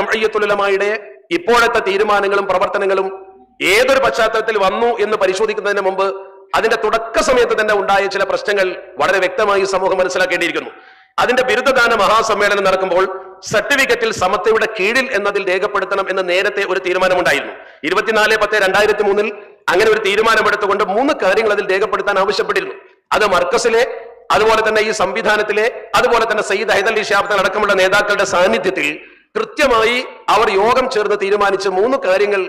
ജംഅയ്യത്തുലമായുടെ ഇപ്പോഴത്തെ തീരുമാനങ്ങളും പ്രവർത്തനങ്ങളും ഏതൊരു പശ്ചാത്തലത്തിൽ വന്നു എന്ന് പരിശോധിക്കുന്നതിന് മുമ്പ് അതിന്റെ തുടക്ക സമയത്ത് തന്നെ ഉണ്ടായ ചില പ്രശ്നങ്ങൾ വളരെ വ്യക്തമായി സമൂഹം മനസ്സിലാക്കേണ്ടിയിരിക്കുന്നു. അതിന്റെ ബിരുദദാന മഹാസമ്മേളനം നടക്കുമ്പോൾ സർട്ടിഫിക്കറ്റിൽ സമത്വയുടെ കീഴിൽ എന്നതിൽ രേഖപ്പെടുത്തണം എന്ന് നേരത്തെ ഒരു തീരുമാനമുണ്ടായിരുന്നു. ഇരുപത്തിനാല് പത്ത് രണ്ടായിരത്തി മൂന്നിൽ അങ്ങനെ ഒരു തീരുമാനമെടുത്തുകൊണ്ട് മൂന്ന് കാര്യങ്ങൾ അതിൽ രേഖപ്പെടുത്താൻ ആവശ്യപ്പെട്ടിരുന്നു. അത് മർക്കസിലെ അതുപോലെ തന്നെ ഈ സംവിധാനത്തിലെ അതുപോലെ തന്നെ സയ്യിദ് ഹൈദലി ഷാബ്ദൻ അടക്കമുള്ള നേതാക്കളുടെ സാന്നിധ്യത്തിൽ കൃത്യമായി അവർ യോഗം ചേർന്ന് തീരുമാനിച്ച മൂന്ന് കാര്യങ്ങൾ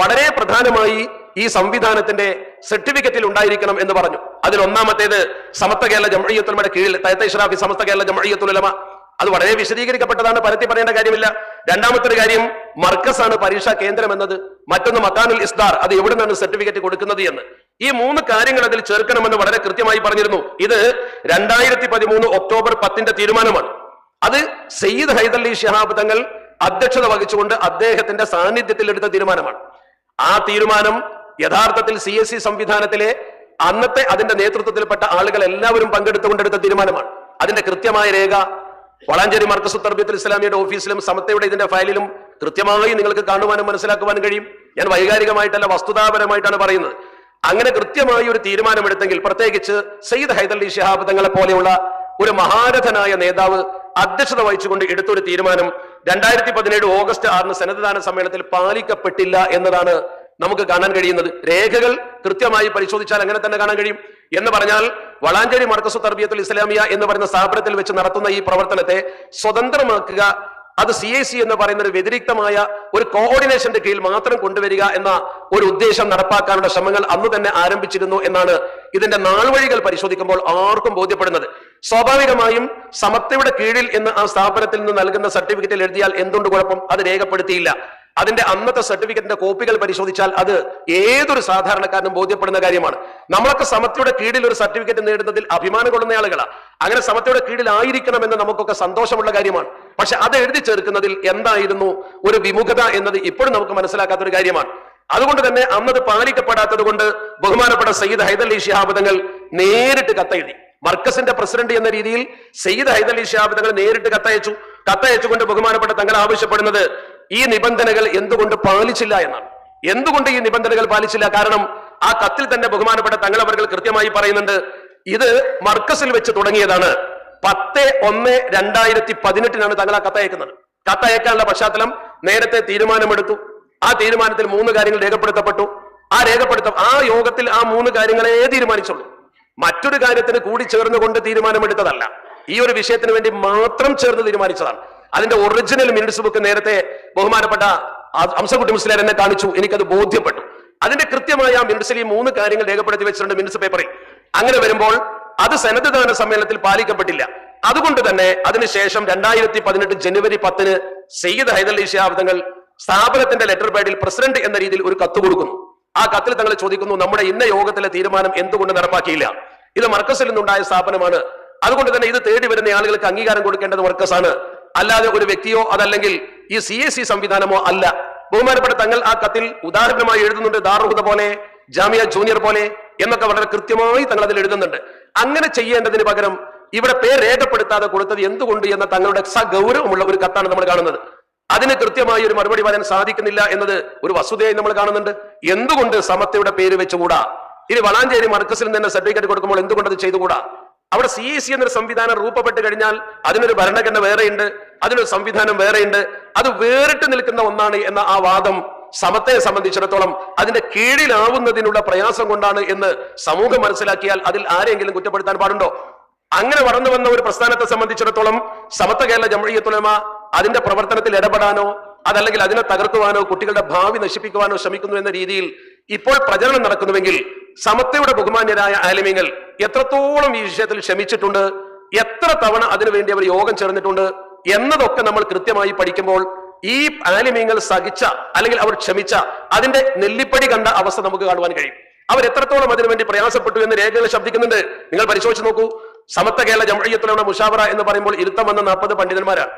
വളരെ പ്രധാനമായി ഈ സംവിധാനത്തിന്റെ സർട്ടിഫിക്കറ്റിൽ ഉണ്ടായിരിക്കണം എന്ന് പറഞ്ഞു. അതിൽ ഒന്നാമത്തേത് സമസ്ത കേരള ജമഴിയത്തുലമയുടെ കീഴിൽ തയത്തെ ഇഷ്റാഫി സമസ്ത കേരള ജമഴിയത്തുലമ അത് വളരെ വിശദീകരിക്കപ്പെട്ടതാണ് പരത്തി പറയേണ്ട കാര്യമില്ല. രണ്ടാമത്തെ ഒരു കാര്യം മർക്കസാണ് പരീക്ഷാ കേന്ദ്രം എന്നത്. മറ്റൊന്ന് മക്കാനുൽ ഇസ്താർ അത് എവിടെ നിന്നാണ് സർട്ടിഫിക്കറ്റ് കൊടുക്കുന്നത് എന്ന്. ഈ മൂന്ന് കാര്യങ്ങൾ അതിൽ ചേർക്കണമെന്ന് വളരെ കൃത്യമായി പറഞ്ഞിരുന്നു. ഇത് രണ്ടായിരത്തി പതിമൂന്ന് ഒക്ടോബർ പത്തിന്റെ തീരുമാനമാണ്. അത് സയ്യിദ് ഹൈദലി ഷിഹാബ് തങ്ങൾ അധ്യക്ഷത വഹിച്ചുകൊണ്ട് അദ്ദേഹത്തിന്റെ സാന്നിധ്യത്തിൽ എടുത്ത തീരുമാനമാണ്. ആ തീരുമാനം യഥാർത്ഥത്തിൽ സി എസ് സി സംവിധാനത്തിലെ അന്നത്തെ അതിന്റെ നേതൃത്വത്തിൽപ്പെട്ട ആളുകൾ എല്ലാവരും പങ്കെടുത്തുകൊണ്ടെടുത്ത തീരുമാനമാണ്. അതിന്റെ കൃത്യമായ രേഖ വളാഞ്ചേരി മർക്കസ് തർബിയത്തിൽ ഇസ്ലാമിയുടെ ഓഫീസിലും സമത്തയുടെ ഇതിന്റെ ഫയലിലും കൃത്യമായി നിങ്ങൾക്ക് കാണുവാനും മനസ്സിലാക്കുവാനും കഴിയും. ഞാൻ വൈകാരികമായിട്ടല്ല വസ്തുതാപരമായിട്ടാണ് പറയുന്നത്. അങ്ങനെ കൃത്യമായി ഒരു തീരുമാനമെടുത്തെങ്കിൽ പ്രത്യേകിച്ച് സയ്യിദ് ഹൈദലി ഷിഹാബ് തങ്ങളെ പോലെയുള്ള ഒരു മഹാരഥനായ നേതാവ് അധ്യക്ഷത വഹിച്ചുകൊണ്ട് എടുത്തൊരു തീരുമാനം രണ്ടായിരത്തി പതിനേഴ് ഓഗസ്റ്റ് ആറിന് സന്നദ്ധദാന സമ്മേളനത്തിൽ പാലിക്കപ്പെട്ടില്ല എന്നതാണ് നമുക്ക് കാണാൻ കഴിയുന്നത്. രേഖകൾ കൃത്യമായി പരിശോധിച്ചാൽ അങ്ങനെ തന്നെ കാണാൻ കഴിയും. എന്ന് പറഞ്ഞാൽ വളാഞ്ചേരി മർക്കസു തർബിയത്തുൽ ഇസ്ലാമിയ എന്ന് പറയുന്ന സ്ഥാപനത്തിൽ വെച്ച് നടത്തുന്ന ഈ പ്രവർത്തനത്തെ സ്വതന്ത്രമാക്കുക അത് സി ഐ സി എന്ന് പറയുന്ന ഒരു വ്യതിരിക്തമായ ഒരു കോർഡിനേഷന്റെ കീഴിൽ മാത്രം കൊണ്ടുവരിക എന്ന ഒരു ഉദ്ദേശം നടപ്പാക്കാനുള്ള ശ്രമങ്ങൾ അന്ന് തന്നെ ആരംഭിച്ചിരുന്നു എന്നാണ് ഇതിന്റെ നാൾവഴികൾ പരിശോധിക്കുമ്പോൾ ആർക്കും ബോധ്യപ്പെടുന്നത്. സ്വാഭാവികമായും സമത്വയുടെ കീഴിൽ എന്ന് ആ സ്ഥാപനത്തിൽ നിന്ന് നൽകുന്ന സർട്ടിഫിക്കറ്റിൽ എഴുതിയാൽ എന്തുകൊണ്ട് കുഴപ്പം? അത് രേഖപ്പെടുത്തിയില്ല. അതിന്റെ അന്നത്തെ സർട്ടിഫിക്കറ്റിന്റെ കോപ്പികൾ പരിശോധിച്ചാൽ അത് ഏതൊരു സാധാരണക്കാരനും ബോധ്യപ്പെടുന്ന കാര്യമാണ്. നമ്മളൊക്കെ സമത്വയുടെ കീഴിൽ ഒരു സർട്ടിഫിക്കറ്റ് നേടുന്നതിൽ അഭിമാനം കൊള്ളുന്ന ആളുകളാണ് അങ്ങനെ സമത്വയുടെ കീഴിൽ ആയിരിക്കണമെന്ന് നമുക്കൊക്കെ സന്തോഷമുള്ള കാര്യമാണ്. പക്ഷെ അത് എഴുതി ചേർക്കുന്നതിൽ എന്തായിരുന്നു? ഒരു വിമുഖത എന്നത് ഇപ്പോഴും നമുക്ക് മനസ്സിലാക്കാത്ത ഒരു കാര്യമാണ്. അതുകൊണ്ട് തന്നെ അന്നത് പാലിക്കപ്പെടാത്തത് കൊണ്ട് ബഹുമാനപ്പെട്ട സയ്യിദ് ഹൈദലി ശിഹാബദങ്ങൾ നേരിട്ട് കത്തെഴുതി. മർക്കസിന്റെ പ്രസിഡന്റ് എന്ന രീതിയിൽ സയ്യിദ് ഹൈദലി ഷിഹാബ് തങ്ങൾ നേരിട്ട് കത്തയച്ചു. കത്തയച്ചുകൊണ്ട് ബഹുമാനപ്പെട്ട തങ്ങൾ ആവശ്യപ്പെടുന്നത് ഈ നിബന്ധനകൾ എന്തുകൊണ്ട് പാലിച്ചില്ല എന്നാണ്. എന്തുകൊണ്ട് ഈ നിബന്ധനകൾ പാലിച്ചില്ല? കാരണം ആ കത്തിൽ തന്നെ ബഹുമാനപ്പെട്ട തങ്ങൾ അവർ കൃത്യമായി പറയുന്നുണ്ട്. ഇത് മർക്കസിൽ വെച്ച് തുടങ്ങിയതാണ്. പത്ത് ഒന്ന് രണ്ടായിരത്തി പതിനെട്ടിനാണ് തങ്ങൾ ആ കത്തയക്കുന്നത്. കത്തയക്കാനുള്ള പശ്ചാത്തലം നേരത്തെ തീരുമാനമെടുത്തു. ആ തീരുമാനത്തിൽ മൂന്ന് കാര്യങ്ങൾ രേഖപ്പെടുത്തപ്പെട്ടു. ആ രേഖപ്പെടുത്ത ആ യോഗത്തിൽ ആ മൂന്ന് കാര്യങ്ങളെ തീരുമാനിച്ചുള്ളൂ. മറ്റൊരു കാര്യത്തിന് കൂടി ചേർന്നുകൊണ്ട് തീരുമാനമെടുത്തതല്ല. ഈ ഒരു വിഷയത്തിന് വേണ്ടി മാത്രം ചേർന്ന് തീരുമാനിച്ചതാണ്. അതിന്റെ ഒറിജിനൽ മിനിറ്റ്സ് ബുക്ക് നേരത്തെ ബഹുമാനപ്പെട്ട അംസകുട്ടി മുസ്ലിം എന്നെ കാണിച്ചു. എനിക്കത് ബോധ്യപ്പെട്ടു. അതിന്റെ കൃത്യമായ ആ മിനിറ്റ്സിൽ ഈ മൂന്ന് കാര്യങ്ങൾ രേഖപ്പെടുത്തി വെച്ചിട്ടുണ്ട് മിനിറ്റ്സ് പേപ്പറിൽ അങ്ങനെ വരുമ്പോൾ അത് സന്നദ്ധദാന സമ്മേളനത്തിൽ പാലിക്കപ്പെട്ടില്ല. അതുകൊണ്ട് തന്നെ അതിനുശേഷം രണ്ടായിരത്തി പതിനെട്ട് ജനുവരി പത്തിന് സയ്യിദ് ഹൈദലി ഷിഹാബ് സ്ഥാപനത്തിന്റെ ലെറ്റർ പാഡിൽ പ്രസിഡന്റ് എന്ന രീതിയിൽ ഒരു കത്ത് കൊടുക്കുന്നു. ആ കത്തിൽ തങ്ങൾ ചോദിക്കുന്നു നമ്മുടെ ഇന്ന യോഗത്തിലെ തീരുമാനം എന്തുകൊണ്ട് നടപ്പാക്കിയില്ല? ഇത് മർക്കസിൽ നിന്നുണ്ടായ സ്ഥാപനമാണ്. അതുകൊണ്ട് തന്നെ ഇത് തേടി വരുന്ന ആളുകൾക്ക് അംഗീകാരം കൊടുക്കേണ്ടത് മർക്കസാണ്. അല്ലാതെ ഒരു വ്യക്തിയോ അതല്ലെങ്കിൽ ഈ സി എസ് സി സംവിധാനമോ അല്ല. ബഹുമാനപ്പെട്ട തങ്ങൾ ആ കത്തിൽ ഉദാഹരണമായി എഴുതുന്നുണ്ട് ദാറുഹുദ പോലെ ജാമിയ ജൂനിയർ പോലെ എന്നൊക്കെ വളരെ കൃത്യമായി തങ്ങൾ അതിൽ എഴുതുന്നുണ്ട്. അങ്ങനെ ചെയ്യേണ്ടതിന് പകരം ഇവിടെ പേര് രേഖപ്പെടുത്താതെ കൊടുത്തത് എന്തുകൊണ്ട് എന്ന തങ്ങളുടെ സഗൗരവമുള്ള ഒരു കത്താണ് നമ്മൾ കാണുന്നത്. അതിന് കൃത്യമായി ഒരു മറുപടി പറയാൻ സാധിക്കുന്നില്ല എന്നത് ഒരു വസ്തുതയായി നമ്മൾ കാണുന്നുണ്ട്. എന്തുകൊണ്ട് സമത്വയുടെ പേര് വെച്ചുകൂടാ? ഇനി വളാഞ്ചേരി മർക്കസിൽ നിന്ന് സർട്ടിഫിക്കറ്റ് കൊടുക്കുമ്പോൾ എന്തുകൊണ്ട് അത് ചെയ്തുകൂടാ? അവിടെ സി എ സി എന്നൊരു സംവിധാനം രൂപപ്പെട്ട് കഴിഞ്ഞാൽ അതിനൊരു ഭരണഘടന വേറെയുണ്ട് അതിനൊരു സംവിധാനം വേറെയുണ്ട്. അത് വേറിട്ട് നിൽക്കുന്ന ഒന്നാണ് എന്ന ആ വാദം സമത്തെ സംബന്ധിച്ചിടത്തോളം അതിന്റെ കീഴിലാവുന്നതിനുള്ള പ്രയാസം കൊണ്ടാണ് എന്ന് സമൂഹം മനസ്സിലാക്കിയാൽ അതിൽ ആരെങ്കിലും കുറ്റപ്പെടുത്താൻ പാടുണ്ടോ? അങ്ങനെ വളർന്നു വന്ന ഒരു പ്രസ്ഥാനത്തെ സംബന്ധിച്ചിടത്തോളം സമത്വ കേരള ജമഴിയത്തുലമ അതിന്റെ പ്രവർത്തനത്തിൽ ഇടപെടാനോ അതല്ലെങ്കിൽ അതിനെ തകർക്കുവാനോ കുട്ടികളുടെ ഭാവി നശിപ്പിക്കുവാനോ ശ്രമിക്കുന്നു എന്ന രീതിയിൽ ഇപ്പോൾ പ്രചരണം നടക്കുന്നുവെങ്കിൽ സമത്വയുടെ ബഹുമാന്യരായ ആലിമ്യങ്ങൾ എത്രത്തോളം ഈ വിഷയത്തിൽ ക്ഷമിച്ചിട്ടുണ്ട് എത്ര തവണ അതിനുവേണ്ടി അവർ യോഗം ചേർന്നിട്ടുണ്ട് എന്നതൊക്കെ നമ്മൾ കൃത്യമായി പഠിക്കുമ്പോൾ ഈ ആലിമ്യങ്ങൾ സഹിച്ച അല്ലെങ്കിൽ അവർ ക്ഷമിച്ച അതിന്റെ നെല്ലിപ്പടി കണ്ട അവസ്ഥ നമുക്ക് കാണുവാൻ കഴിയും. അവർ എത്രത്തോളം അതിനുവേണ്ടി പ്രയാസപ്പെട്ടു എന്ന് രേഖകൾ ശബ്ദിക്കുന്നുണ്ട്. നിങ്ങൾ പരിശോധിച്ച് നോക്കൂ. സമത്വ കേരള ജമഴിയത്തിലുള്ള മുഷാവറ എന്ന് പറയുമ്പോൾ ഇരുത്തം വന്ന നാൽപ്പത് പണ്ഡിതന്മാരാണ്.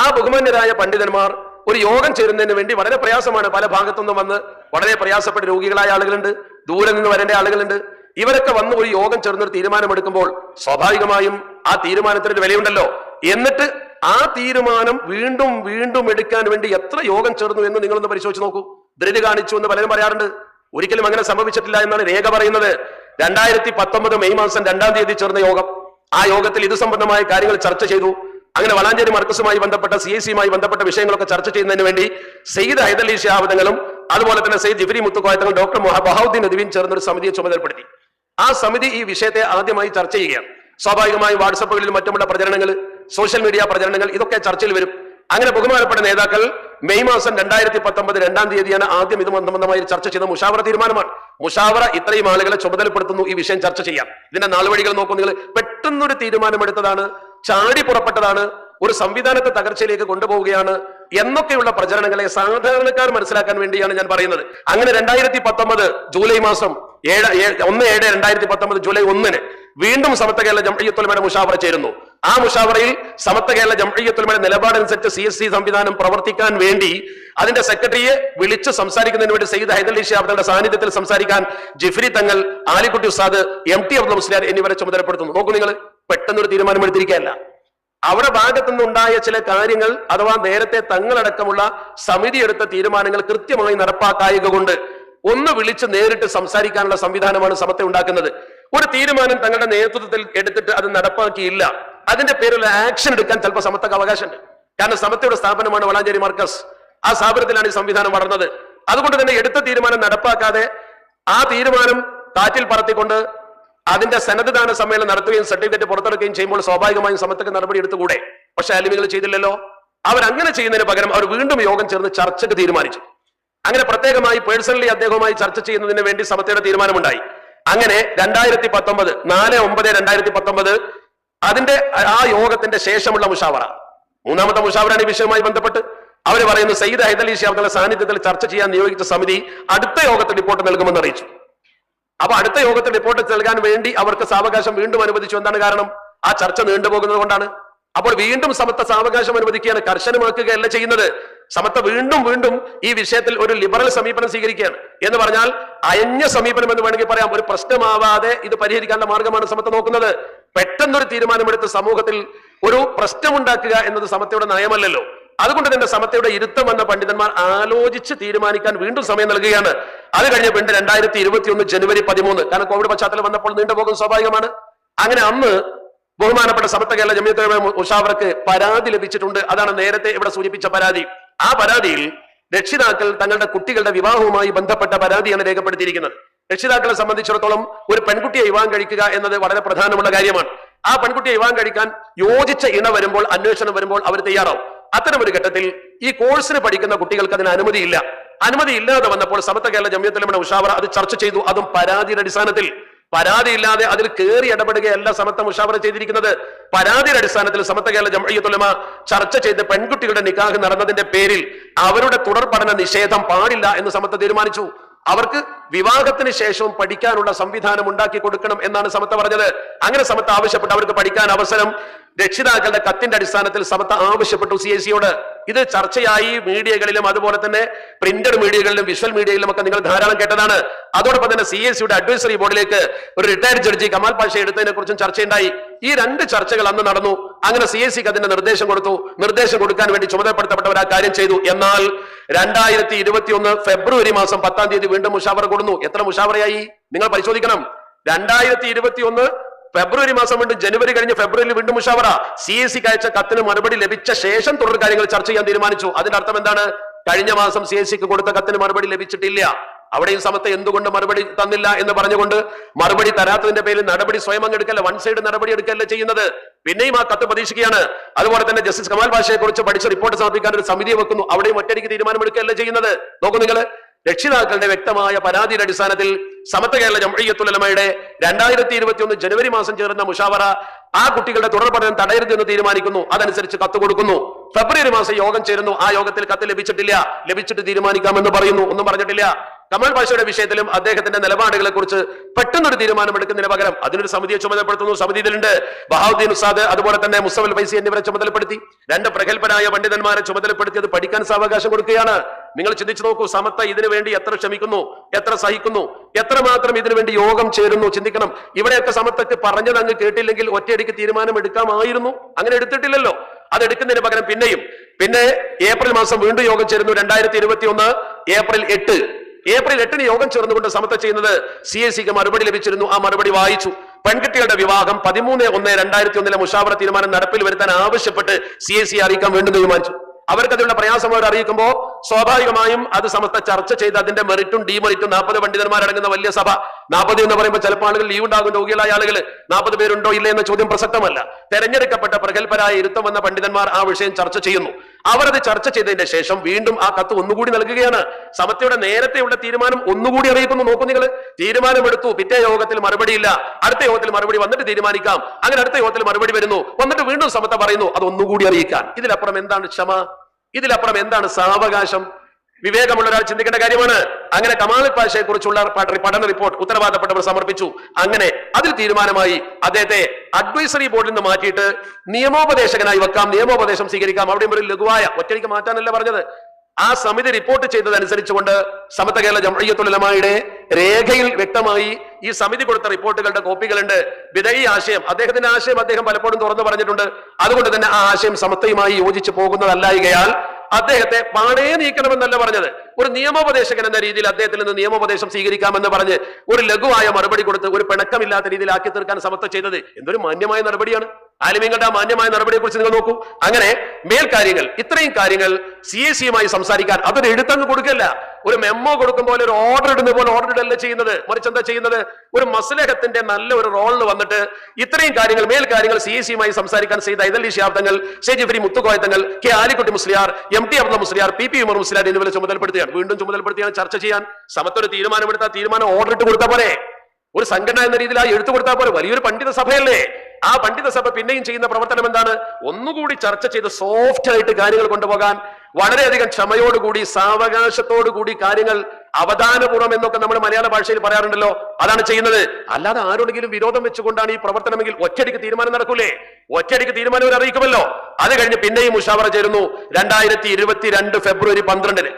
ആ ബഹുമാന്യരായ പണ്ഡിതന്മാർ ഒരു യോഗം ചേരുന്നതിന് വേണ്ടി വളരെ പ്രയാസമാണ്. പല ഭാഗത്തുനിന്നും വന്ന് വളരെ പ്രയാസപ്പെട്ട രോഗികളായ ആളുകളുണ്ട്. ദൂരെ നിന്ന് വരേണ്ട ആളുകളുണ്ട്. ഇവരൊക്കെ വന്ന് ഒരു യോഗം ചേർന്നൊരു തീരുമാനമെടുക്കുമ്പോൾ സ്വാഭാവികമായും ആ തീരുമാനത്തിന് വിലയുണ്ടല്ലോ. എന്നിട്ട് ആ തീരുമാനം വീണ്ടും വീണ്ടും എടുക്കാൻ വേണ്ടി എത്ര യോഗം ചേർന്നു എന്ന് നിങ്ങളൊന്ന് പരിശോധിച്ച് നോക്കൂ. ധൃതി കാണിച്ചു എന്ന് പലരും പറയാറുണ്ട്. ഒരിക്കലും അങ്ങനെ സംഭവിച്ചിട്ടില്ല എന്നാണ് രേഖ പറയുന്നത്. രണ്ടായിരത്തി പത്തൊമ്പത് മെയ് മാസം രണ്ടാം തീയതി ചേർന്ന യോഗം. ആ യോഗത്തിൽ ഇത് സംബന്ധമായ കാര്യങ്ങൾ ചർച്ച ചെയ്തു. അങ്ങനെ വളാഞ്ചേരി മർക്കസുമായി ബന്ധപ്പെട്ട സി എ സിയുമായി ബന്ധപ്പെട്ട വിഷയങ്ങളൊക്കെ ചർച്ച ചെയ്യുന്നതിന് വേണ്ടി സെയ്ദ് ഹൈദലി ഷിയാബദങ്ങളും അതുപോലെ തന്നെ സെയ്ദ് ജിഫ്രി മുത്തുക്കോയത്തങ്ങൾ ഡോക്ടർ ബഹൌദ്ദീൻ നദീൻ ചേർന്ന ഒരു സമിതിയെ ചുമതലപ്പെടുത്തി. ആ സമിതി ഈ വിഷയത്തെ ആദ്യമായി ചർച്ച ചെയ്യുകയാണ്. സ്വാഭാവികമായും വാട്സപ്പുകളിലും മറ്റുമുള്ള പ്രചരണങ്ങൾ സോഷ്യൽ മീഡിയ പ്രചരണങ്ങൾ ഇതൊക്കെ ചർച്ചയിൽ വരും. അങ്ങനെ ബഹുമാനപ്പെട്ട നേതാക്കൾ മെയ് മാസം രണ്ടായിരത്തി പത്തൊമ്പത് രണ്ടാം തീയതിയാണ് ആദ്യം ഇത് സംബന്ധമായി ചർച്ച ചെയ്ത മുഷാവറ തീരുമാനമാണ്. മുഷാവറ ഇത്രയും ആളുകളെ ചുമതലപ്പെടുത്തുന്നു ഈ വിഷയം ചർച്ച ചെയ്യാം ഇതിന്റെ നാളുവഴികൾ നോക്കൂ നിങ്ങൾ. പെട്ടെന്നൊരു തീരുമാനമെടുത്തതാണ് ചാടി പുറപ്പെട്ടതാണ് ഒരു സംവിധാനത്തെ തകർച്ചയിലേക്ക് കൊണ്ടുപോവുകയാണ് എന്നൊക്കെയുള്ള പ്രചരണങ്ങളെ സാധാരണക്കാർ മനസ്സിലാക്കാൻ വേണ്ടിയാണ് ഞാൻ പറയുന്നത്. അങ്ങനെ രണ്ടായിരത്തി പത്തൊമ്പത് ജൂലൈ മാസം ഏഴ് ഒന്ന് ഏഴ് രണ്ടായിരത്തി പത്തൊമ്പത് ജൂലൈ ഒന്നിന് വീണ്ടും സമത്ത കേരള ജംഇയ്യത്തുലമയുടെ മുഷാവറ ചേരുന്നു. ആ മുഷാവറയിൽ സമത്ത കേരള ജംഇയ്യത്തുലമയുടെ നിലപാടനുസരിച്ച് സി എസ് സി സംവിധാനം പ്രവർത്തിക്കാൻ വേണ്ടി അതിന്റെ സെക്രട്ടറിയെ വിളിച്ച് സംസാരിക്കുന്നതിന് വേണ്ടി സയ്യിദ് ഹൈദലി ഷിയാബ്ദയുടെ സാന്നിധ്യത്തിൽ സംസാരിക്കാൻ ജിഫ്രി തങ്ങൾ ആലിക്കുട്ടി ഉസ്താദ് എം ടി അബ്ദുൽ മുസ്ലിയാർ എന്നിവരെ ചുമതലപ്പെടുത്തുന്നു. നോക്കൂ നിങ്ങൾ. പെട്ടെന്നൊരു തീരുമാനമെടുത്തിരിക്കുകയല്ല. അവിടെ ഭാഗത്തുനിന്നുണ്ടായ ചില കാര്യങ്ങൾ അഥവാ നേരത്തെ തങ്ങളടക്കമുള്ള സമിതി എടുത്ത തീരുമാനങ്ങൾ കൃത്യമായി നടപ്പാക്കായക കൊണ്ട് ഒന്ന് വിളിച്ച് നേരിട്ട് സംസാരിക്കാനുള്ള സംവിധാനമാണ് സമത്തെ ഉണ്ടാക്കുന്നത്. ഒരു തീരുമാനം തങ്ങളുടെ നേതൃത്വത്തിൽ എടുത്തിട്ട് അത് നടപ്പാക്കിയില്ല. അതിന്റെ പേരിൽ ആക്ഷൻ എടുക്കാൻ ചിലപ്പോൾ സമത്തക്ക് അവകാശമുണ്ട്. കാരണം സമത്തയുടെ സ്ഥാപനമാണ് വളാഞ്ചേരി മർക്കസ്. ആ സ്ഥാപനത്തിലാണ് ഈ സംവിധാനം വളർന്നത്. അതുകൊണ്ട് തന്നെ എടുത്ത തീരുമാനം നടപ്പാക്കാതെ ആ തീരുമാനം കാറ്റിൽ പറത്തിക്കൊണ്ട് അതിന്റെ സന്നദ്ധദാന സമ്മേളനം നടത്തുകയും സർട്ടിഫിക്കറ്റ് പുറത്തിറക്കുകയും ചെയ്യുമ്പോൾ സ്വാഭാവികമായും സമത്വക്ക് നടപടി എടുത്തുകൂടെ? പക്ഷെ അലിമികൾ ചെയ്തില്ലല്ലോ. അവർ അങ്ങനെ ചെയ്യുന്നതിന് പകരം അവർ വീണ്ടും യോഗം ചേർന്ന് ചർച്ചയ്ക്ക് തീരുമാനിച്ചു. അങ്ങനെ പ്രത്യേകമായി പേഴ്സണലി അദ്ദേഹവുമായി ചർച്ച ചെയ്യുന്നതിന് വേണ്ടി സമത്തയുടെ തീരുമാനമുണ്ടായി. അങ്ങനെ രണ്ടായിരത്തി പത്തൊമ്പത് നാല് ഒമ്പത് രണ്ടായിരത്തി പത്തൊമ്പത് അതിന്റെ ആ യോഗത്തിന്റെ ശേഷമുള്ള മുഷാവറ. മൂന്നാമത്തെ മുഷാവറാണ് ഈ വിഷയവുമായി ബന്ധപ്പെട്ട്. അവർ പറയുന്നു സയ്യിദ് ഹൈദലി ഷിയാബ്ദുള്ള സാന്നിധ്യത്തിൽ ചർച്ച ചെയ്യാൻ നിയോഗിച്ച സമിതി അടുത്ത യോഗത്തിൽ റിപ്പോർട്ട് നൽകുമെന്ന് അറിയിച്ചു. അപ്പൊ അടുത്ത യോഗത്തിൽ റിപ്പോർട്ട് നൽകാൻ വേണ്ടി അവർക്ക് സാവകാശം വീണ്ടും അനുവദിച്ചു. എന്താണ് കാരണം? ആ ചർച്ച നീണ്ടുപോകുന്നത് കൊണ്ടാണ്. അപ്പോൾ വീണ്ടും സമത്വ സാവകാശം അനുവദിക്കുകയാണ് കർശനമാക്കുകയല്ല ചെയ്യുന്നത്. സമത്വ വീണ്ടും വീണ്ടും ഈ വിഷയത്തിൽ ഒരു ലിബറൽ സമീപനം സ്വീകരിക്കുകയാണ്. എന്ന് പറഞ്ഞാൽ അയഞ്ഞ സമീപനം എന്ന് വേണമെങ്കിൽ പറയാം. ഒരു പ്രശ്നമാവാതെ ഇത് പരിഹരിക്കാനുള്ള മാർഗമാണ് സമത്വ നോക്കുന്നത്. പെട്ടെന്നൊരു തീരുമാനമെടുത്ത് സമൂഹത്തിൽ ഒരു പ്രശ്നമുണ്ടാക്കുക എന്നത് സമത്വയുടെ നയമല്ലല്ലോ. അതുകൊണ്ട് തന്നെ സമത്വയുടെ ഇരുത്തം വന്ന പണ്ഡിതന്മാർ ആലോചിച്ച് തീരുമാനിക്കാൻ വീണ്ടും സമയം നൽകുകയാണ്. അത് കഴിഞ്ഞ പിന്നെ രണ്ടായിരത്തി ഇരുപത്തി ഒന്ന് ജനുവരി പതിമൂന്ന്. കാരണം കോവിഡ് പശ്ചാത്തലം വന്നപ്പോൾ നീണ്ടുപോകുന്നത് സ്വാഭാവികമാണ്. അങ്ങനെ അന്ന് ബഹുമാനപ്പെട്ട സമത്വ കേരള ജമിയത്തുലമ ഉഷാവർക്ക് പരാതി ലഭിച്ചിട്ടുണ്ട്. അതാണ് നേരത്തെ ഇവിടെ സൂചിപ്പിച്ച പരാതി. ആ പരാതിയിൽ രക്ഷിതാക്കൾ തങ്ങളുടെ കുട്ടികളുടെ വിവാഹവുമായി ബന്ധപ്പെട്ട പരാതിയാണ് രേഖപ്പെടുത്തിയിരിക്കുന്നത്. രക്ഷിതാക്കളെ സംബന്ധിച്ചിടത്തോളം ഒരു പെൺകുട്ടിയെ വിവാഹം കഴിക്കുക എന്നത് വളരെ പ്രധാനമുള്ള കാര്യമാണ്. ആ പെൺകുട്ടിയെ വിവാഹം കഴിക്കാൻ യോജിച്ച ഇണ വരുമ്പോൾ അന്വേഷണം വരുമ്പോൾ അവർ തയ്യാറാവും. അത്തരം ഒരു ഘട്ടത്തിൽ ഈ കോഴ്സിന് പഠിക്കുന്ന കുട്ടികൾക്ക് അതിന് അനുമതിയില്ല. അനുമതി ഇല്ലാതെ വന്നപ്പോൾ സമത്ത കേരള ജമ്യത്തിലമ്മ ഉഷാവറ അത് ചർച്ച ചെയ്തു. അതും പരാതിയുടെ അടിസ്ഥാനത്തിൽ. പരാതിയില്ലാതെ അതിൽ കയറി ഇടപെടുകയല്ല സമത്ത മുഷാവറ ചെയ്തിരിക്കുന്നത്. പരാതിയുടെ അടിസ്ഥാനത്തിൽ സമത്ത കേരള ജംഇയ്യത്തുലമ ചർച്ച ചെയ്ത് പെൺകുട്ടികളുടെ നിക്കാഹ് നടന്നതിന്റെ പേരിൽ അവരുടെ തുടർ പഠന നിഷേധം പാടില്ല എന്ന് സമത്ത തീരുമാനിച്ചു. അവർക്ക് വിവാഹത്തിന് ശേഷവും പഠിക്കാനുള്ള സംവിധാനം ഉണ്ടാക്കി കൊടുക്കണം എന്നാണ് സമത്ത പറഞ്ഞത്. അങ്ങനെ സമത്ത ആവശ്യപ്പെട്ട് അവർക്ക് പഠിക്കാൻ അവസരം രക്ഷിതാക്കളുടെ കത്തിന്റെ അടിസ്ഥാനത്തിൽ സമത്ത ആവശ്യപ്പെട്ടു സി ഇത് ചർച്ചയായി മീഡിയകളിലും അതുപോലെ തന്നെ പ്രിന്റഡ് മീഡിയകളിലും വിഷ്വൽ മീഡിയയിലും ഒക്കെ നിങ്ങൾ ധാരാളം കേട്ടതാണ്. അതോടൊപ്പം തന്നെ സി എസ് സിയുടെ അഡ്വൈസറി ബോർഡിലേക്ക് ഒരു റിട്ടയർഡ് ജഡ്ജി കമാൽ പാഷ എടുത്തതിനെ കുറിച്ചും ചർച്ചയുണ്ടായി. ഈ രണ്ട് ചർച്ചകൾ അന്ന് നടന്നു. അങ്ങനെ സി എസ് സിക്ക് അതിന്റെ നിർദ്ദേശം കൊടുത്തു. നിർദ്ദേശം കൊടുക്കാൻ വേണ്ടി ചുമതലപ്പെടുത്തപ്പെട്ടവർ ആ കാര്യം ചെയ്തു. എന്നാൽ രണ്ടായിരത്തി ഇരുപത്തി ഒന്ന് ഫെബ്രുവരി മാസം പത്താം തീയതി വീണ്ടും മുഷാവറ കൊടുന്നു. എത്ര മുഷാവറയായി? നിങ്ങൾ പരിശോധിക്കണം. രണ്ടായിരത്തി ഇരുപത്തി ഒന്ന് ഫെബ്രുവരി മാസം വീണ്ടും ജനുവരി കഴിഞ്ഞ് ഫെബ്രുവരിയിൽ വീണ്ടും മുഷാവറ. സി എസ് സിക്ക് അയച്ച കത്തിന് മറുപടി ലഭിച്ച ശേഷം തുടർ കാര്യങ്ങൾ ചർച്ച ചെയ്യാൻ തീരുമാനിച്ചു. അതിന്റെ അർത്ഥം എന്താണ്? കഴിഞ്ഞ മാസം സി എസ് സിക്ക് കൊടുത്ത കത്തിന് മറുപടി ലഭിച്ചിട്ടില്ല. അവിടെയും സമത്തെ എന്തുകൊണ്ട് മറുപടി തന്നില്ല എന്ന് പറഞ്ഞുകൊണ്ട് മറുപടി തരാത്തതിന്റെ പേരിൽ നടപടി സ്വയം അങ്ങെടുക്കല്ല വൺ സൈഡ് നടപടി എടുക്കല്ല ചെയ്യുന്നത്. പിന്നെയും ആ കത്ത് പ്രതീക്ഷിക്കുകയാണ്. അതുപോലെ തന്നെ ജസ്റ്റിസ് കമാൽ ഭാഷയെ കുറിച്ച് പഠിച്ച റിപ്പോർട്ട് സമർപ്പിക്കാൻ ഒരു സമിതിയെ വെക്കുന്നു. അവിടെയും ഒറ്റയ്ക്ക് തീരുമാനമെടുക്കുകയല്ല ചെയ്യുന്നത്. നോക്കൂ നിങ്ങൾ രക്ഷിതാക്കളുടെ വ്യക്തമായ പരാതിയുടെ അടിസ്ഥാനത്തിൽ സമത്വ കേരള ജംഇയ്യത്തുലമയുടെ രണ്ടായിരത്തി ഇരുപത്തി ഒന്ന് ജനുവരി മാസം ചേർന്ന മുഷാവറ ആ കുട്ടികളുടെ തുടർ പഠനം തടയരുത് എന്ന് തീരുമാനിക്കുന്നു. അതനുസരിച്ച് കത്ത് കൊടുക്കുന്നു. ഫെബ്രുവരി മാസം യോഗം ചേരുന്നു. ആ യോഗത്തിൽ കത്ത് ലഭിച്ചിട്ടില്ല. ലഭിച്ചിട്ട് തീരുമാനിക്കാമെന്ന് പറയുന്നു. ഒന്നും പറഞ്ഞിട്ടില്ല. കമൽ പാഷയുടെ വിഷയത്തിലും അദ്ദേഹത്തിന്റെ നിലപാടുകളെ കുറിച്ച് പെട്ടെന്നൊരു തീരുമാനമെടുക്കുന്നതിന് പകരം അതിനൊരു സമിതിയെ ചുമതലപ്പെടുത്തുന്നു. സമിതിയിലുണ്ട് ബഹാവുദ്ദീൻ ഉസാദ് അതുപോലെ തന്നെ മുസഫൽ ഫൈസി എന്നിവരെ ചുമതലപ്പെടുത്തി. രണ്ട് പ്രഗത്ഭരായ പണ്ഡിതന്മാരെ ചുമതലപ്പെടുത്തി അത് പഠിക്കാൻ സാവകാശം കൊടുക്കുകയാണ്. നിങ്ങൾ ചിന്തിച്ചു നോക്കൂ സമത്ത ഇതിനു വേണ്ടി എത്ര ക്ഷമിക്കുന്നു എത്ര സഹിക്കുന്നു എത്രമാത്രം ഇതിനു വേണ്ടി യോഗം ചേരുന്നു ചിന്തിക്കണം. ഇവിടെയൊക്കെ സമത്തക്ക് പറഞ്ഞത് അങ്ങ് കേട്ടില്ലെങ്കിൽ ഒറ്റയടിക്ക് തീരുമാനം എടുക്കാമായിരുന്നു അങ്ങനെ എടുത്തിട്ടില്ലല്ലോ. അത് എടുക്കുന്നതിന് പകരം പിന്നെയും. പിന്നെ ഏപ്രിൽ മാസം വീണ്ടും യോഗം ചേരുന്നു. രണ്ടായിരത്തി ഏപ്രിൽ എട്ട്. ഏപ്രിൽ എട്ടിന് യോഗം ചേർന്നുകൊണ്ട് സമത്ത ചെയ്യുന്നത് സി എസ് സിക്ക് മറുപടി ലഭിച്ചിരുന്നു. ആ മറുപടി വായിച്ചു. പെൺകുട്ടികളുടെ വിവാഹം പതിമൂന്ന് ഒന്ന് രണ്ടായിരത്തി ഒന്നിലെ മുഷാവറ തീരുമാനം നടപ്പിൽ വരുത്താൻ ആവശ്യപ്പെട്ട് സി എസ് സി അറിയിക്കാൻ വീണ്ടും തീരുമാനിച്ചു. അവർക്ക് അതിലുള്ള പ്രയാസം അവർ അറിയിക്കുമ്പോൾ സ്വാഭാവികമായും അത് സമസ്ത ചർച്ച ചെയ്ത് അതിന്റെ മെറിറ്റും ഡിമെറിറ്റും നാൽപ്പത് പണ്ഡിതന്മാരടങ്ങുന്ന വലിയ സഭ. നാൽപ്പത് എന്ന് പറയുമ്പോൾ ചിലപ്പോൾ ആളുകൾ ലീവ് ഉണ്ടാകും രോഗികളായ ആളുകൾ നാൽപ്പത് പേരുണ്ടോ ഇല്ല എന്ന ചോദ്യം പ്രസക്തമല്ല. തെരഞ്ഞെടുക്കപ്പെട്ട പ്രഗത്ഭരായ ഇരുത്തം വന്ന പണ്ഡിതന്മാർ ആ വിഷയം ചർച്ച ചെയ്യുന്നു. അവർ അത് ചർച്ച ചെയ്തതിന്റെ ശേഷം വീണ്ടും ആ കത്ത് ഒന്നുകൂടി നൽകുകയാണ്. സമത്തയുടെ നേരത്തെയുള്ള തീരുമാനം ഒന്നുകൂടി അറിയിക്കുന്നു. നോക്കൂ നിങ്ങൾ തീരുമാനമെടുത്തു. പിറ്റേ യോഗത്തിൽ മറുപടിയില്ല. അടുത്ത യോഗത്തിൽ മറുപടി വന്നിട്ട് തീരുമാനിക്കാം. അങ്ങനെ അടുത്ത യോഗത്തിൽ മറുപടി വരുന്നു. വന്നിട്ട് വീണ്ടും സമത്ത പറയുന്നു. അത് ഒന്നുകൂടി അറിയിക്കാൻ. ഇതിലപ്പുറം എന്താണ് ക്ഷമ? ഇതിലപ്പുറം എന്താണ് സാവകാശം? വിവേകമുള്ള ഒരാൾ ചിന്തിക്കേണ്ട കാര്യമാണ്. അങ്ങനെ കമാൽ പാഷയെ കുറിച്ചുള്ള പഠന റിപ്പോർട്ട് ഉത്തരവാദപ്പെട്ടവർ സമർപ്പിച്ചു. അങ്ങനെ അതിൽ തീരുമാനമായി അദ്ദേഹത്തെ അഡ്വൈസറി ബോർഡിൽ നിന്ന് മാറ്റിയിട്ട് നിയമോപദേശകനായി വെക്കാം നിയമോപദേശം സ്വീകരിക്കാം. അവിടെ ഒരു ലഘുവായ ഒറ്റയ്ക്ക് മാറ്റാനല്ല പറഞ്ഞത്. ആ സമിതി റിപ്പോർട്ട് ചെയ്തതനുസരിച്ചുകൊണ്ട് സമത്ത കേരള ജംഅയ്യത്തുലമായുടെ രേഖയിൽ വ്യക്തമായി ഈ സമിതി കൊടുത്ത റിപ്പോർട്ടുകളുടെ കോപ്പികളുണ്ട്. വിധേയി ആശയം അദ്ദേഹത്തിന്റെ ആശയം അദ്ദേഹം പലപ്പോഴും തുറന്നു പറഞ്ഞിട്ടുണ്ട്. അതുകൊണ്ട് തന്നെ ആ ആശയം സമത്തയുമായി യോജിച്ചു പോകുന്നതല്ലായികയാൽ അദ്ദേഹത്തെ പാടേ നീക്കണമെന്നല്ല പറഞ്ഞത്. ഒരു നിയമോപദേശകൻ എന്ന രീതിയിൽ അദ്ദേഹത്തിൽ നിന്ന് നിയമോപദേശം സ്വീകരിക്കാമെന്ന് പറഞ്ഞ് ഒരു ലഘുവായ മറുപടി കൊടുത്ത് ഒരു പിണക്കമില്ലാത്ത രീതിയിൽ ആക്കി തീർക്കാൻ സമത്വം ചെയ്തത് എന്തൊരു മാന്യമായ നടപടിയാണ്. ആലിമ്യങ്ങളുടെ ആ മാന്യമായ നടപടിയെ കുറിച്ച് നിങ്ങൾ നോക്കൂ. അങ്ങനെ മേൽക്കാര്യങ്ങൾ ഇത്രയും കാര്യങ്ങൾ സി എ സിയുമായി സംസാരിക്കാൻ അതൊരു എഴുത്തങ്ങ് കൊടുക്കല്ല. ഒരു മെമ്മോ കൊടുക്കും പോലെ ഒരു ഓർഡർ ഇടുന്ന പോലെ ഓർഡർ ഇടല്ല ചെയ്യുന്നത്? മറിച്ച് എന്താ ചെയ്യുന്നത്? ഒരു മസ്ലഹത്തിന്റെ നല്ല ഒരു റോളിൽ വന്നിട്ട് ഇത്രയും കാര്യങ്ങൾ മേൽക്കാര്യങ്ങൾ സി എസ് സിയുമായി സംസാരിക്കാൻ ചെയ്ത ഐതലി ശാബ്ദങ്ങൾ ഷെജിഫരി മുത്തുകോയത്തങ്ങൾ K Alikutty Musliyar M T Abdulla Musliyar P P Umar Musliyar എന്നിവരെ ചുമതലപ്പെടുത്തുകയാണ്. വീണ്ടും ചുമതലപ്പെടുത്തിയാണ് ചർച്ച ചെയ്യാൻ. സമത്തൊരു തീരുമാനമെടുത്ത തീരുമാനം ഓർഡർ ഇട്ട് കൊടുത്താൽ പോരെ. ഒരു സംഘടന എന്ന രീതിയിൽ ആ എഴുത്തു കൊടുത്താൽ പോലെ വലിയൊരു പണ്ഡിത സഭയല്ലേ. ആ പണ്ഡിത സഭ പിന്നെയും ചെയ്യുന്ന പ്രവർത്തനം എന്താണ്? ഒന്നുകൂടി ചർച്ച ചെയ്ത് സോഫ്റ്റ് ആയിട്ട് കാര്യങ്ങൾ കൊണ്ടുപോകാൻ വളരെയധികം ക്ഷമയോടുകൂടി സാവകാശത്തോടുകൂടി കാര്യങ്ങൾ അവധാനപൂർവം എന്നൊക്കെ നമ്മൾ മലയാള ഭാഷയിൽ പറയാറുണ്ടല്ലോ. അതാണ് ചെയ്യുന്നത്. അല്ലാതെ ആരോടെങ്കിലും വിരോധം വെച്ചുകൊണ്ടാണ് ഈ പ്രവർത്തനമെങ്കിൽ ഒറ്റയടിക്ക് തീരുമാനം നടക്കൂലേ? ഒറ്റയടിക്ക് തീരുമാനം അറിയിക്കുമല്ലോ. അത് കഴിഞ്ഞ് പിന്നെയും മുഷാവറ ചേരുന്നു രണ്ടായിരത്തി ഇരുപത്തിരണ്ട് ഫെബ്രുവരി പന്ത്രണ്ടിന്.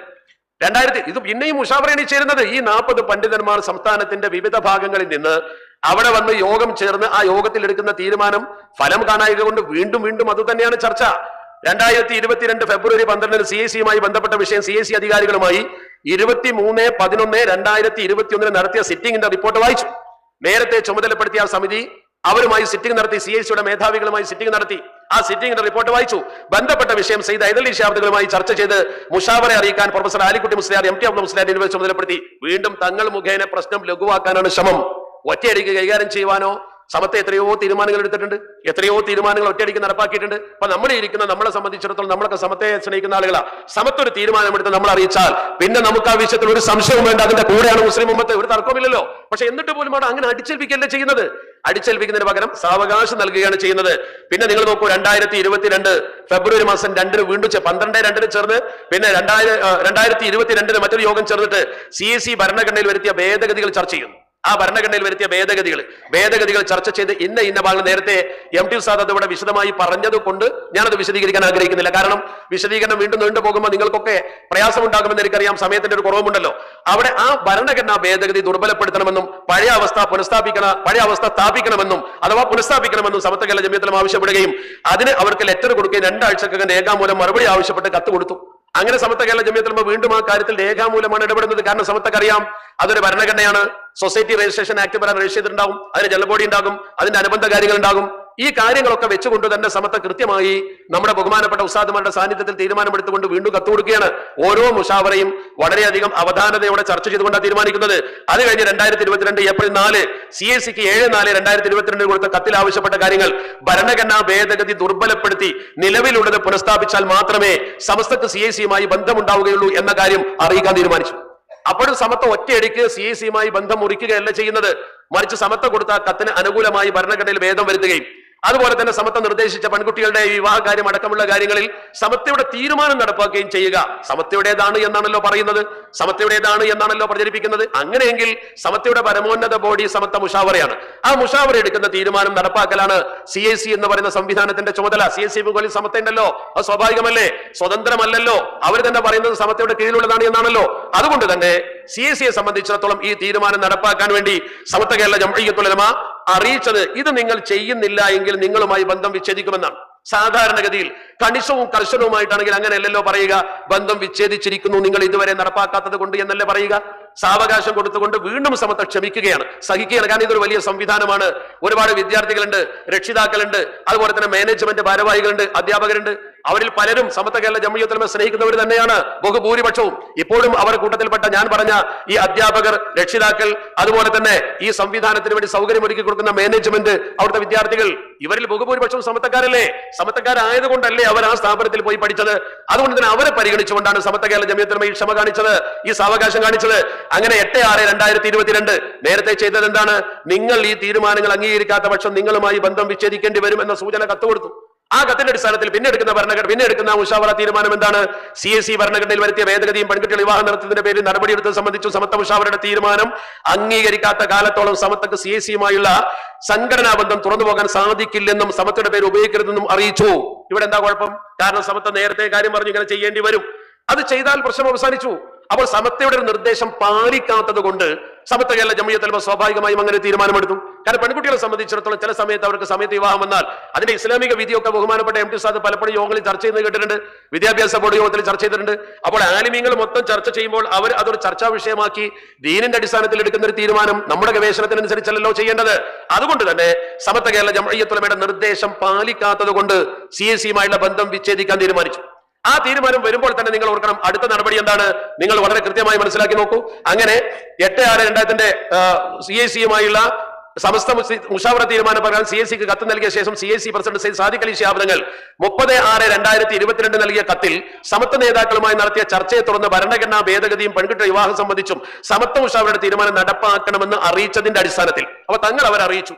രണ്ടായിരത്തി ഇത് പിന്നെയും മുഷാവറയാണ് ചേരുന്നത്. ഈ നാൽപ്പത് പണ്ഡിതന്മാർ സംസ്ഥാനത്തിന്റെ വിവിധ ഭാഗങ്ങളിൽ നിന്ന് അവിടെ വന്ന് യോഗം ചേർന്ന് ആ യോഗത്തിൽ എടുക്കുന്ന തീരുമാനം ഫലം കാണായക കൊണ്ട് വീണ്ടും വീണ്ടും അത് തന്നെയാണ് ചർച്ച. രണ്ടായിരത്തി ഇരുപത്തിരണ്ട് ഫെബ്രുവരി പന്ത്രണ്ടിന് സി എസ് സിയുമായി ബന്ധപ്പെട്ട വിഷയം സി എസ് സി അധികാരികളുമായി ഇരുപത്തി മൂന്ന് പതിനൊന്ന് രണ്ടായിരത്തി ഇരുപത്തി ഒന്നിന് നടത്തിയ സിറ്റിംഗിന്റെ റിപ്പോർട്ട് വായിച്ചു. നേരത്തെ ചുമതലപ്പെടുത്തിയ സമിതി അവരുമായി സിറ്റിംഗ് നടത്തി സി എസ് സിയുടെ മേധാവികളുമായി സിറ്റിംഗ് നടത്തി ആ സിറ്റിംഗിന്റെ റിപ്പോർട്ട് വായിച്ചു. ബന്ധപ്പെട്ട വിഷയം സെയ്ത് ഐദലി ഷാബ്ദുകളുമായി ചർച്ച ചെയ്ത് മുഷാവറെ അറിയിക്കാൻ professor Alikutty Musliyar M T Abdul Musliyar എന്നിവരെ ചുമതലപ്പെടുത്തി. വീണ്ടും തങ്ങൾ മുഖേന പ്രശ്നം ലഘുവാക്കാനാണ് ശ്രമം. ഒറ്റയടിക്ക് കൈകാര്യം ചെയ്യുവാനോ? സമത്തെ എത്രയോ തീരുമാനങ്ങൾ എടുത്തിട്ടുണ്ട്. എത്രയോ തീരുമാനങ്ങൾ ഒറ്റയടിക്ക് നടപ്പാക്കിയിട്ടുണ്ട്. അപ്പൊ നമ്മളെ ഇരിക്കുന്ന നമ്മളെ സംബന്ധിച്ചിടത്തോളം നമ്മളൊക്കെ സമത്തെ സ്നേഹിക്കുന്ന ആളുകളാ. സമത്തൊരു തീരുമാനമെടുത്ത് നമ്മൾ അറിയിച്ചാൽ പിന്നെ നമുക്ക് ആ വിഷയത്തിൽ ഒരു സംശയവും വേണ്ട. അതിന്റെ കൂടെയാണ് മുസ്ലിം മുമ്പത്തെ ഒരു തർക്കമില്ലല്ലോ പക്ഷെ എന്നിട്ട് പോലും അവിടെ അങ്ങനെ അടിച്ചേൽപ്പിക്കല്ലേ ചെയ്യുന്നത്? അടിച്ചേൽപ്പിക്കുന്നതിന് പകരം സാവകാശം നൽകുകയാണ് ചെയ്യുന്നത്. പിന്നെ നിങ്ങൾ നോക്കൂ രണ്ടായിരത്തി ഇരുപത്തിരണ്ട് ഫെബ്രുവരി മാസം രണ്ടിന് വീണ്ടും പന്ത്രണ്ട് രണ്ടിന് ചേർന്ന് പിന്നെ രണ്ടായിരം രണ്ടായിരത്തി ഇരുപത്തിരണ്ടിന് മറ്റൊരു യോഗം ചേർന്നിട്ട് സി എസ് സി ഭരണഘടനയിൽ വരുത്തിയ ഭേദഗതികൾ ചർച്ച ചെയ്യുന്നു. ആ ഭരണഘടനയിൽ വരുത്തിയ ഭേദഗതികൾ ഭേദഗതികൾ ചർച്ച ചെയ്ത് ഇന്ന ഇന്ന ഭാഗങ്ങൾ നേരത്തെ എം ടി സാദ് അത് വിശദമായി പറഞ്ഞത് കൊണ്ട് ഞാനത് വിശദീകരിക്കാൻ ആഗ്രഹിക്കുന്നില്ല. കാരണം വിശദീകരണം വീണ്ടും നീണ്ടു പോകുമ്പോൾ നിങ്ങൾക്കൊക്കെ പ്രയാസമുണ്ടാകുമെന്ന് എനിക്കറിയാം. സമയത്തിന്റെ ഒരു കുറവുമുണ്ടല്ലോ. അവിടെ ആ ഭരണഘടനാ ഭേദഗതി ദുർബലപ്പെടുത്തണമെന്നും പഴയ അവസ്ഥ പുനഃസ്ഥാപിക്കണ പഴയ അവസ്ഥ സ്ഥാപിക്കണമെന്നും അഥവാ പുനഃസ്ഥാപിക്കണമെന്നും സമത്വ കേരള ജമീയത്തിലും ആവശ്യപ്പെടുകയും അതിന് അവർക്ക് ലെറ്റർ കൊടുക്കുകയും രണ്ടാഴ്ചക്കകം രേഖാമൂലം മറുപടി ആവശ്യപ്പെട്ട് കത്ത് കൊടുത്തു. അങ്ങനെ സമത്വ കേരള വീണ്ടും ആ കാര്യത്തിൽ രേഖാമൂലമാണ് ഇടപെടുന്നത്. കാരണം സമത്വക്ക് അറിയാം അതൊരു ഭരണഘടനയാണ്. സൊസൈറ്റി രജിസ്ട്രേഷൻ ആക്ട് പ്രകാരം രജിസ്റ്റർ ചെയ്തിട്ടുണ്ടാകും അതിന് ജലബോഡി ഉണ്ടാകും. അതിന്റെ അനുബന്ധ കാര്യങ്ങൾ ഉണ്ടാകും. ഈ കാര്യങ്ങളൊക്കെ വെച്ചുകൊണ്ട് തന്നെ സമത്ത കൃത്യമായി നമ്മുടെ ബഹുമാനപ്പെട്ട ഉസ്താദുമാരുടെ സാന്നിധ്യത്തിൽ തീരുമാനമെടുത്തുകൊണ്ട് വീണ്ടും കത്ത് കൊടുക്കുകയാണ്. ഓരോ മുഷാവറയും വളരെയധികം അവധാനതയോടെ ചർച്ച ചെയ്തുകൊണ്ടാണ് തീരുമാനിക്കുന്നത്. അത് കഴിഞ്ഞ് രണ്ടായിരത്തി ഇരുപത്തിരണ്ട് ഏപ്രിൽ നാല് സി എസ് സിക്ക് ഏഴ് നാല് രണ്ടായിരത്തി ഇരുപത്തിരണ്ടിൽ കൊടുത്ത കത്തിൽ ആവശ്യപ്പെട്ട കാര്യങ്ങൾ ഭരണഘടനാ ഭേദഗതി ദുർബലപ്പെടുത്തി നിലവിലുള്ളത് പുനഃസ്ഥാപിച്ചാൽ മാത്രമേ സമസ്തക്ക് സി എസ് സിയുമായി ബന്ധമുണ്ടാവുകയുള്ളൂ എന്ന കാര്യം അറിയിക്കാൻ തീരുമാനിച്ചു. അപ്പോഴും സമത്വ ഒറ്റയടിക്ക് സി എസ് സിയുമായി ബന്ധം മുറിക്കുകയല്ല ചെയ്യുന്നത്. മറിച്ച് സമത്വം കൊടുത്ത കത്തിന് അനുകൂലമായി ഭരണഘടനയിൽ ഭേദം വരുത്തുകയും അതുപോലെ തന്നെ സമത്വം നിർദ്ദേശിച്ച പെൺകുട്ടികളുടെ വിവാഹ കാര്യം അടക്കമുള്ള കാര്യങ്ങളിൽ സമത്വയുടെ തീരുമാനം നടപ്പാക്കുകയും ചെയ്യുക. സമത്വയുടേതാണ് എന്നാണല്ലോ പറയുന്നത്. സമത്വയുടേതാണ് എന്നാണല്ലോ പ്രചരിപ്പിക്കുന്നത്. അങ്ങനെയെങ്കിൽ സമത്വയുടെ പരമോന്നത ബോഡി സമത്വ മുഷാവറയാണ്. ആ മുഷാവറ എടുക്കുന്ന തീരുമാനം നടപ്പാക്കലാണ് സി എസ് സി എന്ന് പറയുന്ന സംവിധാനത്തിന്റെ ചുമതല. സി എസ് സി മുകളിൽ സമത്വ ഉണ്ടല്ലോ. അത് സ്വാഭാവികമല്ലേ? സ്വതന്ത്രമല്ലല്ലോ. അവർ തന്നെ പറയുന്നത് സമത്വയുടെ കീഴിലുള്ളതാണ് എന്നാണല്ലോ. അതുകൊണ്ട് തന്നെ സി എസ് സിയെ സംബന്ധിച്ചിടത്തോളം ഈ തീരുമാനം നടപ്പാക്കാൻ വേണ്ടി സമത്വ കേരള ജംഇയ്യത്തുൽ ഉലമ അറിയിച്ചത്. ഇത് നിങ്ങൾ ചെയ്യുന്നില്ല എങ്കിൽ നിങ്ങളുമായി ബന്ധം വിച്ഛേദിക്കുമെന്നാണ്. സാധാരണഗതിയിൽ കണിശവും കർശനവുമായിട്ടാണെങ്കിൽ അങ്ങനെയല്ലല്ലോ പറയുക. ബന്ധം വിച്ഛേദിച്ചിരിക്കുന്നു നിങ്ങൾ ഇതുവരെ നടപ്പാക്കാത്തത് കൊണ്ട് എന്നല്ലേ പറയുക? സാവകാശം കൊടുത്തുകൊണ്ട് വീണ്ടും സമത്വം ക്ഷമിക്കുകയാണ്. സഹിക്കുകയാണ്. കാരണം ഇതൊരു വലിയ സംവിധാനമാണ്. ഒരുപാട് വിദ്യാർത്ഥികളുണ്ട് രക്ഷിതാക്കളുണ്ട് അതുപോലെ തന്നെ മാനേജ്മെന്റ് ഭാരവാഹികളുണ്ട് അധ്യാപകരുണ്ട്. അവരിൽ പലരും സമത്വ കേരള ജമ്മിയത്തിൽ സ്നേഹിക്കുന്നവർ തന്നെയാണ് ബഹുഭൂരിപക്ഷവും. ഇപ്പോഴും അവരുടെ കൂട്ടത്തിൽപ്പെട്ട ഞാൻ പറഞ്ഞ ഈ അധ്യാപകർ രക്ഷിതാക്കൾ അതുപോലെ തന്നെ ഈ സംവിധാനത്തിന് വേണ്ടി സൗകര്യമൊരുക്കി കൊടുക്കുന്ന മാനേജ്മെന്റ് അവിടുത്തെ വിദ്യാർത്ഥികൾ ഇവരിൽ ബഹുഭൂരിപക്ഷവും സമത്വക്കാരല്ലേ? സമത്വക്കാരായതുകൊണ്ടല്ലേ അവർ ആ സ്ഥാപനത്തിൽ പോയി പഠിച്ചത്? അതുകൊണ്ട് തന്നെ അവരെ പരിഗണിച്ചുകൊണ്ടാണ് സമത്വ കേരള ജമിയത്തിലുമ ഈ ക്ഷമ കാണിച്ചത് ഈ സാവകാശം കാണിച്ചത്. അങ്ങനെ എട്ട് ആറ് രണ്ടായിരത്തി ഇരുപത്തിരണ്ട് നേരത്തെ ചെയ്തത് എന്താണ്? നിങ്ങൾ ഈ തീരുമാനങ്ങൾ അംഗീകരിക്കാത്ത പക്ഷം നിങ്ങളുമായി ബന്ധം വിച്ഛേദിക്കേണ്ടി വരും എന്ന സൂചന കത്ത് കൊടുത്തു. ആ കത്തിന്റെ അടിസ്ഥാനത്തിൽ പിന്നെ എടുക്കുന്ന ഭരണഘടന പിന്നെ എടുക്കുന്ന മുഷാവറ തീരുമാനം എന്താണ്? സി എസ് സി ഭരണഘടനയിൽ വരുത്തിയ ഭേദഗതിയും പെൺകുട്ടികൾ വിവാഹം നടത്തുന്നതിന്റെ പേരിൽ നടപടിയെടുത്തത് സംബന്ധിച്ചു സമത്വ മുഷാവറയുടെ തീരുമാനം അംഗീകരിക്കാത്ത കാലത്തോളം സമത്തക്ക് സി എസ് സിയുമായുള്ള സംഘടനാ ബന്ധം തുറന്നു പോകാൻ സാധിക്കില്ലെന്നും സമത്തയുടെ പേര് ഉപയോഗിക്കരുതെന്നും അറിയിച്ചു. ഇവിടെ എന്താ കുഴപ്പം? കാരണം സമത്വം നേരത്തെ കാര്യം പറഞ്ഞു ഇങ്ങനെ ചെയ്യേണ്ടി വരും. അത് ചെയ്താൽ പ്രശ്നം അവസാനിച്ചു. അപ്പോൾ സമത്വയുടെ ഒരു നിർദ്ദേശം പാലിക്കാത്തത് കൊണ്ട് സമത്വ കേരള ജമിയത്തലമ സ്വാഭാവികമായും അങ്ങനെ തീരുമാനമെടുത്തു. കാരണം പെൺകുട്ടികളെ സംബന്ധിച്ചിടത്തോളം ചില സമയത്ത് അവർക്ക് സമയത്ത് വിവാഹം വന്നാൽ അതിന്റെ ഇസ്ലാമിക വിധിയൊക്കെ ബഹുമാനപ്പെട്ട എം ടി സാദ് പലപ്പോഴും യോഗങ്ങളിൽ ചർച്ച ചെയ്യുന്നത് കേട്ടിട്ടുണ്ട്. വിദ്യാഭ്യാസ ബോർഡ് യോഗത്തിൽ ചർച്ച ചെയ്തിട്ടുണ്ട്. അപ്പോൾ ആലിമീങ്ങൾ മൊത്തം ചർച്ച ചെയ്യുമ്പോൾ അവർ അതൊരു ചർച്ചാ വിഷയമാക്കി ദീനിന്റെ അടിസ്ഥാനത്തിൽ എടുക്കുന്ന ഒരു തീരുമാനം നമ്മുടെ ഗവേഷണത്തിനനുസരിച്ചല്ലോ ചെയ്യേണ്ടത്. അതുകൊണ്ട് തന്നെ സമത്വ കേരള ജമയത്തുലമയുടെ നിർദ്ദേശം പാലിക്കാത്തത് കൊണ്ട് സി എസ് സിയുമായുള്ള ബന്ധം വിച്ഛേദിക്കാൻ തീരുമാനിച്ചു. ആ തീരുമാനം വരുമ്പോൾ തന്നെ നിങ്ങൾ ഓർക്കണം അടുത്ത നടപടി എന്താണ്? നിങ്ങൾ വളരെ കൃത്യമായി മനസ്സിലാക്കി നോക്കൂ. അങ്ങനെ എട്ട് ആറ് രണ്ടായിരത്തിന്റെ സി എ സിയുമായുള്ള സമസ്ത മുഷാവറ തീരുമാനം പ്രകാരം സി എസ് സിക്ക് കത്ത് നൽകിയ ശേഷം C S C president Sayyid Sadiq Ali ശാബ്ദങ്ങൾ മുപ്പത് ആറ് രണ്ടായിരത്തി ഇരുപത്തിരണ്ട് നൽകിയ കത്തിൽ സമത്വ നേതാക്കളുമായി നടത്തിയ ചർച്ചയെ തുടർന്ന് ഭരണഘടനാ ഭേദഗതിയും പെൺകുട്ടി വിവാഹം സംബന്ധിച്ചും സമത്വ മുഷാവറയുടെ തീരുമാനം നടപ്പാക്കണമെന്ന് അറിയിച്ചതിന്റെ അടിസ്ഥാനത്തിൽ. അപ്പൊ തങ്ങൾ അവർ അറിയിച്ചു.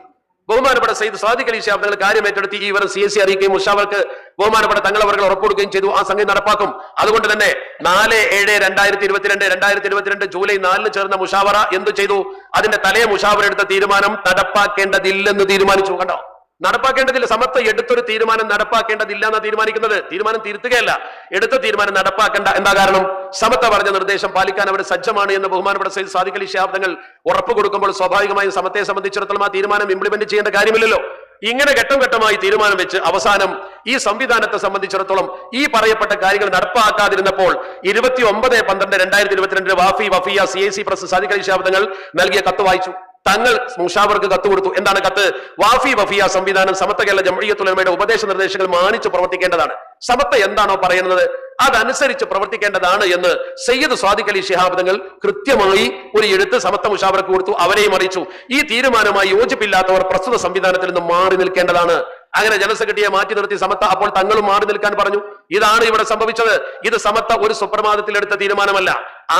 ബഹുമാനപ്പെട്ട സയ്യിദ് സാദിഖ് അലി ഷാബ് തങ്ങൾ കാര്യം ഏറ്റെടുത്ത് ഈ വിവരം സി എസ് സി അറിയിക്കുകയും മുഷാവർക്ക് ബഹുമാനപ്പെട്ട തങ്ങൾ അവർ ഉറപ്പുകൊടുക്കുകയും ചെയ്തു. ആ സംഗതി നടപ്പാക്കും. അതുകൊണ്ട് തന്നെ നാല് ഏഴ് രണ്ടായിരത്തി ഇരുപത്തിരണ്ട് രണ്ടായിരത്തി ഇരുപത്തിരണ്ട് ജൂലൈ നാലിന് ചേർന്ന മുഷാവറ എന്ത് ചെയ്തു? അതിന്റെ തലേ മുഷാവറ എടുത്ത തീരുമാനം നടപ്പാക്കേണ്ടതില്ലെന്ന് തീരുമാനിച്ചു. കണ്ടോ? നടപ്പാക്കേണ്ടതില്ല. സമത്വ എടുത്തൊരു തീരുമാനം നടപ്പാക്കേണ്ടതില്ല എന്നാ തീരുമാനിക്കുന്നത്. തീരുമാനം തിരുത്തുകയല്ല. എടുത്ത തീരുമാനം നടപ്പാക്കേണ്ട എന്താ കാരണം? സമത്വ പറഞ്ഞ നിർദ്ദേശം പാലിക്കാൻ അവർ സജ്ജമാണ് എന്ന് ബഹുമാനപ്പെട്ട സൈദ് സാധിക്കലി ശാബ്ദങ്ങൾ ഉറപ്പ് കൊടുക്കുമ്പോൾ സ്വാഭാവികമായും സമത്തെ സംബന്ധിച്ചിടത്തോളം ആ തീരുമാനം ഇംപ്ലിമെന്റ് ചെയ്യേണ്ട കാര്യമില്ലല്ലോ. ഇങ്ങനെ ഘട്ടം ഘട്ടമായി തീരുമാനം വെച്ച് അവസാനം ഈ സംവിധാനത്തെ സംബന്ധിച്ചിടത്തോളം ഈ പറയപ്പെട്ട കാര്യങ്ങൾ നടപ്പാക്കാതിരുന്നപ്പോൾ ഇരുപത്തി ഒമ്പത് പന്ത്രണ്ട് രണ്ടായിരത്തി ഇരുപത്തിരണ്ടിന് Wafy Wafiyya C I C press സാധിക്കലി ശാബ്ദങ്ങൾ നൽകിയ കത്ത് വായിച്ചു. തങ്ങൾ മുഷാവർക്ക് കത്ത് കൊടുത്തു. എന്താണ് കത്ത്? വാഫി വഫിയ സംവിധാനം സമത്ത കേരള ജമഴിയത്തുലമയുടെ ഉപദേശ നിർദ്ദേശങ്ങൾ മാനിച്ചു പ്രവർത്തിക്കേണ്ടതാണ്. സമത്ത എന്താണോ പറയുന്നത്? അതനുസരിച്ച് പ്രവർത്തിക്കേണ്ടതാണ് എന്ന് സയ്യദ് സ്വാദിഖ് അലി ഷിഹാബ് തങ്ങൾ കൃത്യമായി ഒരു എഴുത്ത് സമത്ത മുഷാവർക്ക് കൊടുത്തു. അവരെയും അറിയിച്ചു. ഈ തീരുമാനമായി യോജിപ്പില്ലാത്തവർ പ്രസ്തുത സംവിധാനത്തിൽ നിന്ന് മാറി നിൽക്കേണ്ടതാണ്. അങ്ങനെ ജനറൽ സെക്രട്ടറിയെ മാറ്റി നിർത്തി സമത്ത അപ്പോൾ തങ്ങളും മാറി നിൽക്കാൻ പറഞ്ഞു. ഇതാണ് ഇവിടെ സംഭവിച്ചത്. ഇത് സമത്ത ഒരു സുപ്രഭാതത്തിൽ എടുത്ത തീരുമാനമല്ല.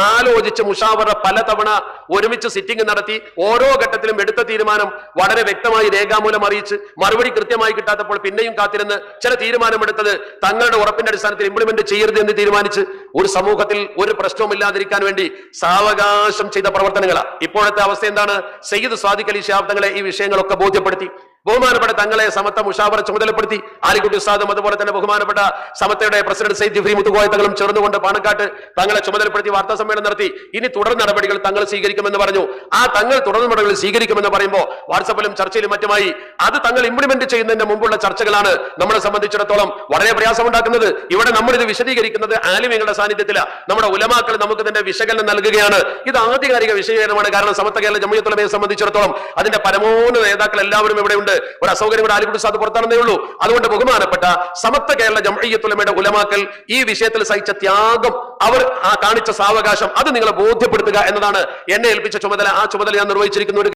ആലോചിച്ച് മുഷാവറ പലതവണ ഒരുമിച്ച് സിറ്റിംഗ് നടത്തി ഓരോ ഘട്ടത്തിലും എടുത്ത തീരുമാനം വളരെ വ്യക്തമായി രേഖാമൂലം അറിയിച്ച് മറുപടി കൃത്യമായി കിട്ടാത്തപ്പോൾ പിന്നെയും കാത്തിരുന്ന് ചില തീരുമാനമെടുത്തത് തങ്ങളുടെ ഉറപ്പിന്റെ അടിസ്ഥാനത്തിൽ ഇംപ്ലിമെന്റ് ചെയ്യരുത് എന്ന് തീരുമാനിച്ച് ഒരു സമൂഹത്തിൽ ഒരു പ്രശ്നവും ഇല്ലാതിരിക്കാൻ വേണ്ടി സാവകാശം ചെയ്ത പ്രവർത്തനങ്ങളാണ് ഇപ്പോഴത്തെ അവസ്ഥ എന്താണ്? സയ്യിദ് സ്വാദിഖ് അലി ശാബ്ദങ്ങളെ ഈ വിഷയങ്ങളൊക്കെ ബോധ്യപ്പെടുത്തി. ബഹുമാനപ്പെട്ട തങ്ങളെ സമത്ത മുഷാവറ ചുമതലപ്പെടുത്തി ആലിക്കുട്ടി ഉസ്താദും അതുപോലെ തന്നെ ബഹുമാനപ്പെട്ട സമത്തയുടെ പ്രസിഡന്റ് സൈദ് ജിഫ്രി മുത്തുകോയ തങ്ങളും ചേർന്നുകൊണ്ട് പാണക്കാട്ട് തങ്ങളെ ചുമതലപ്പെടുത്തി വാർത്താ സമ്മേളനം നടത്തി. ഇനി തുടർ നടപടികൾ തങ്ങൾ സ്വീകരിക്കുമെന്ന് പറഞ്ഞു. ആ തങ്ങൾ തുടർ നടപടികൾ സ്വീകരിക്കുമെന്ന് പറയുമ്പോൾ വാട്സപ്പിലും ചർച്ചയിലും മറ്റുമായി അത് തങ്ങൾ ഇംപ്ലിമെന്റ് ചെയ്യുന്നതിന്റെ മുമ്പുള്ള ചർച്ചകളാണ് നമ്മളെ സംബന്ധിച്ചിടത്തോളം വളരെ പ്രയാസമുണ്ടാക്കുന്നത്. ഇവിടെ നമ്മൾ ഇത് വിശദീകരിക്കുന്നത് ആലിമ്യങ്ങളുടെ സാന്നിധ്യത്തിലാണ് നമ്മുടെ ഉലമാക്കൾ നമുക്ക് ഇതിന്റെ വിശകലനം നൽകുകയാണ്. ഇത് ആധികാരിക വിഷയമാണ് കാരണം സമത്ത കേരള ജമ്മിയത്തുലമയെ സംബന്ധിച്ചിടത്തോളം അതിന്റെ പരമോന്ന നേതാക്കൾ എല്ലാവരും ഇവിടെ ഉണ്ട്. ഒരു അസൗകര്യം ഇവിടെ ആലിക്കുട്ടി സാദ് പുറത്താണെന്നേ ഉള്ളൂ. അതുകൊണ്ട് ബഹുമാനപ്പെട്ട സമത്വ കേരള ജംഇയ്യത്തുലമയുടെ ഉലമാക്കൾ ഈ വിഷയത്തിൽ സഹിച്ച ത്യാഗം അവർ ആ കാണിച്ച സാവകാശം അത് നിങ്ങളെ ബോധ്യപ്പെടുത്തുക എന്നതാണ് എന്നെ ഏൽപ്പിച്ച ചുമതല. ആ ചുമതല ഞാൻ നിർവഹിച്ചിരിക്കുന്ന. ഒരു